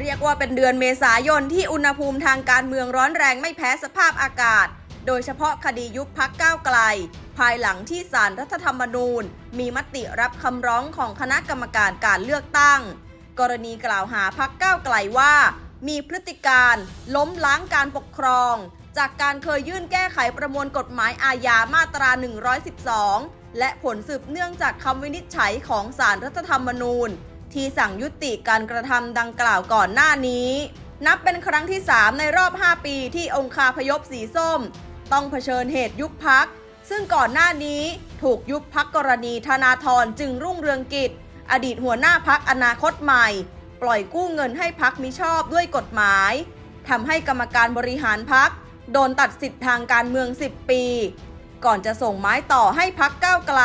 เรียกว่าเป็นเดือนเมษายนที่อุณหภูมิทางการเมืองร้อนแรงไม่แพ้สภาพอากาศ โดยเฉพาะคดียุบพักก้าวไกล ภายหลังที่สารรัฐธรรมนูญ มีมติรับคำร้องของคณะกรรมการการเลือกตั้ง กรณีกล่าวหาพักก้าวไกลว่า มีพฤติการล้มล้างการปกครอง จากการเคยยื่นแก้ไขประมวลกฎหมายอาญามาตรา 112 และผลสืบเนื่องจากคำวินิจฉัยของสารรัฐธรรมนูญ ที่สั่งยุติการกระทำดังกล่าวก่อนหน้านี้ นับเป็นครั้งที่ 3 ในรอบ 5 ปีที่องคาพยพสีส้ม ต้องเผชิญเหตุยุบพัก ซึ่งก่อนหน้านี้ถูกยุบพักกรณีธนาธรจึงรุ่งเรืองกิจ อดีตหัวหน้าพักอนาคตใหม่ ปล่อยกู้เงินให้พักมิชอบด้วยกฎหมายทำให้กรรมการบริหารพักโดนตัดสิทธิ์ทางการเมือง 10 ปี ก่อนจะส่งไม้ต่อให้พักก้าวไกล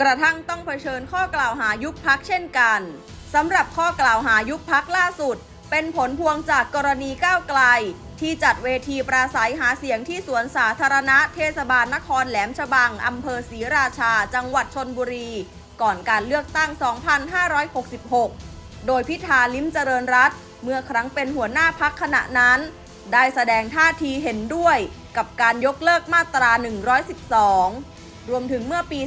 กระทั่งต้องเผชิญข้อกล่าวหายุบพักเช่นกันสำหรับข้อกล่าวหายุบพักล่าสุด เป็นผลพวงจากกรณีก้าวไกล ที่จัดเวทีปราศัยหาเสียงที่สวนสาธารณะเทศบาลนครแหลมฉบังอำเภอศรีราชา จังหวัดชนบุรี ก่อนการเลือกตั้ง 2566 โดยพิธาลิ้มเจริญรัตเมื่อครั้งเป็นหัวหน้าพักขณะนั้น ได้แสดงท่าทีเห็นด้วยกับการยกเลิกมาตรา 112 รวมถึงเมื่อปี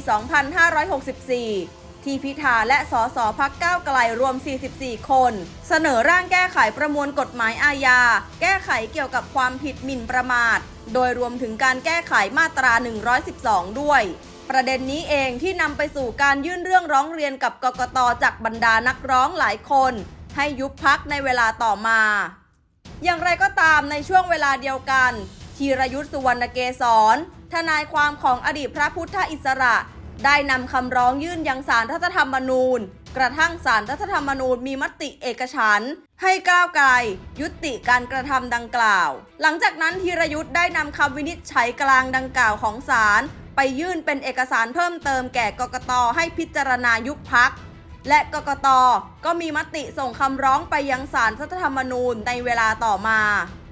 2564 ที่พิธาและสสพักก้าวไกลรวม 44 คน เสนอร่างแก้ไขประมวลกฎหมายอาญา แก้ไขเกี่ยวกับความผิดหมิ่นประมาท โดยรวมถึงการแก้ไขมาตรา 112 ด้วย ประเด็นนี้เองที่นำไปสู่การยื่นเรื่องร้องเรียนกับกกตจากบรรดานักร้องหลายคน ให้ยุบพักในเวลาต่อมา อย่างไรก็ตามในช่วงเวลาเดียวกันธีรยุทธสุวรรณเกษร ทนายความของอดีตพระพุทธอิสระ ได้นำคำร้องยื่นยังสารรัฐธรรมนูญ กระทั่งสารรัฐธรรมนูญมีมติเอกฉันให้ก้าวไกล ยุติการกระทำดังกล่าว หลังจากนั้นธีรยุทธ์ได้นำคำวินิจฉัยกลางดังกล่าวของศาลไปยื่นเป็นเอกสารเพิ่มเติมแก่กกตให้พิจารณายุบพัก และกกตก็มีมติส่งคำร้องไปยังศาลรัฐธรรมนูญในเวลาต่อมา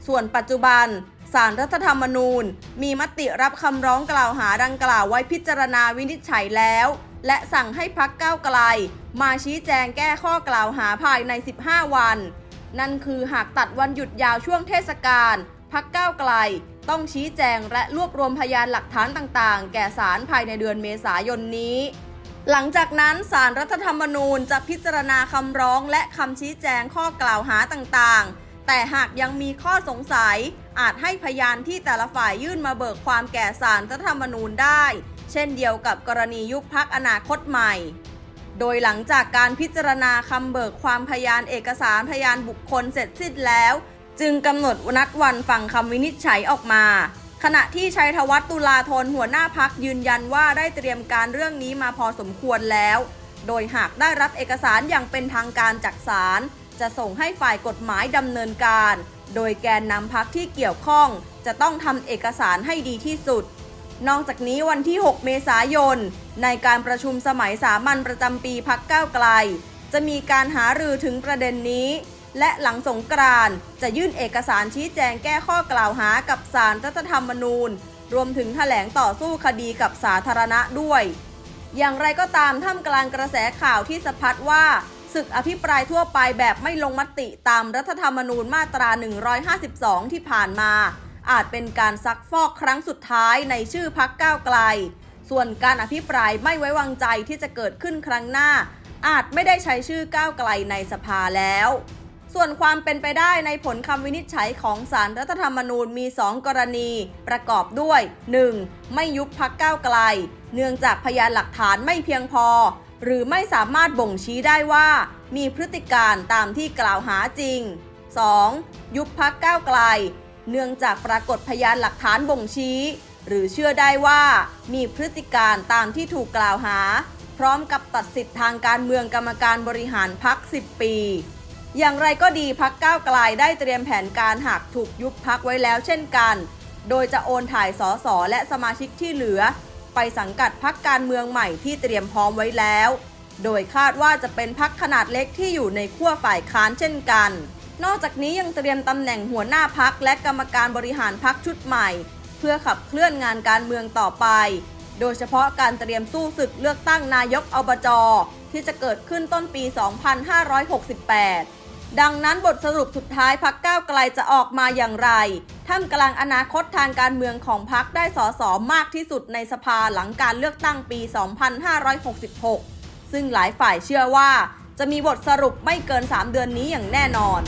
ส่วนปัจจุบัน ศาลรัฐธรรมนูญ มีมติรับคำร้องกล่าวหาดังกล่าวไว้พิจารณาวินิจฉัยแล้ว และสั่งให้พักก้าวไกล มาชี้แจงแก้ข้อกล่าวหาภายใน 15 วัน นั่นคือหากตัดวันหยุดยาวช่วงเทศกาลพักก้าวไกล ต้องชี้แจงและรวบรวมพยานหลักฐานต่างๆ แก่ศาลภายในเดือนเมษายนนี้ หลังจากนั้นสารรัฐธรรมนูญจะพิจารณาคำร้องและคำชี้แจงข้อกล่าวหาต่างๆ แต่หากยังมีข้อสงสัย อาจให้พยานที่แต่ละฝ่ายยื่นมาเบิกความแก่สารรัฐธรรมนูญได้ เช่นเดียวกับกรณียุบพักอนาคตใหม่ โดยหลังจากการพิจารณาคำเบิกความพยานเอกสารพยานบุคคลเสร็จสิ้นแล้ว จึงกำหนดนัดวันฟังคำวินิจฉัยออกมาขณะที่ชัยธวัฒน์ตุลาธนหัวหน้าพักยืนยันว่าได้เตรียมการเรื่องนี้มาพอสมควรแล้ว โดยหากได้รับเอกสารอย่างเป็นทางการจากศาล จะส่งให้ฝ่ายกฎหมายดำเนินการ โดยแกนนำพักที่เกี่ยวข้อง จะต้องทำเอกสารให้ดีที่สุด นอกจากนี้วันที่ 6 เมษายน ในการประชุมสมัยสามัญประจำปีพักก้าวไกล จะมีการหารือถึงประเด็นนี้ และหลังสงกรานจะยื่นเอกสารชี้แจงแก้ข้อกล่าวหากับสารรัฐธรรมนูญ รวมถึงแถลงต่อสู้คดีกับสาธารณะด้วยอย่างไรก็ตามท่ามกลางกระแสข่าวที่สะพัดว่า ศึกอภิปรายทั่วไปแบบไม่ลงมติตามรัฐธรรมนูญมาตรา 152 ที่ผ่านมา อาจเป็นการซักฟอกครั้งสุดท้ายในชื่อพักก้าวไกล ส่วนการอภิปรายไม่ไว้วางใจที่จะเกิดขึ้นครั้งหน้า อาจไม่ได้ใช้ชื่อก้าวไกลในสภาแล้ว ส่วนความเป็นไปได้ในผลคำวินิจฉัยของสารรัฐธรรมนูญมี 2 กรณี ประกอบด้วย 1. ไม่ยุบพักก้าวไกล เนื่องจากพยานหลักฐานไม่เพียงพอ หรือไม่สามารถบ่งชี้ได้ว่า มีพฤติการตามที่กล่าวหาจริง 2. ยุบพักก้าวไกล เนื่องจากปรากฏพยานหลักฐานบ่งชี้ หรือเชื่อได้ว่า มีพฤติการตามที่ถูกกล่าวหา พร้อมกับตัดสิทธิ์ทางการเมืองกรรมการบริหารพัก 10 ปี อย่างไรก็ดีพักก้าวไกลได้เตรียมแผนการหากถูกยุบพักไว้แล้วเช่นกัน โดยจะโอนถ่ายสสและสมาชิกที่เหลือ ไปสังกัดพักการเมืองใหม่ที่เตรียมพร้อมไว้แล้ว โดยคาดว่าจะเป็นพักขนาดเล็กที่อยู่ในขั้วฝ่ายค้านเช่นกัน นอกจากนี้ยังเตรียมตำแหน่งหัวหน้าพักและกรรมการบริหารพักชุดใหม่ เพื่อขับเคลื่อนงานการเมืองต่อไป โดยเฉพาะการเตรียมสู้ศึกเลือกตั้งนายกอบจที่จะเกิดขึ้นต้นปี 2568 ดังนั้นบทสรุปสุดท้ายพักก้าวไกลจะออกมาอย่างไร ท่ามกลางอนาคตทางการเมืองของพักได้สอสอมากที่สุดในสภาหลังการเลือกตั้งปี 2566 ซึ่งหลายฝ่ายเชื่อว่าจะมีบทสรุปไม่เกิน 3 เดือนนี้อย่างแน่นอน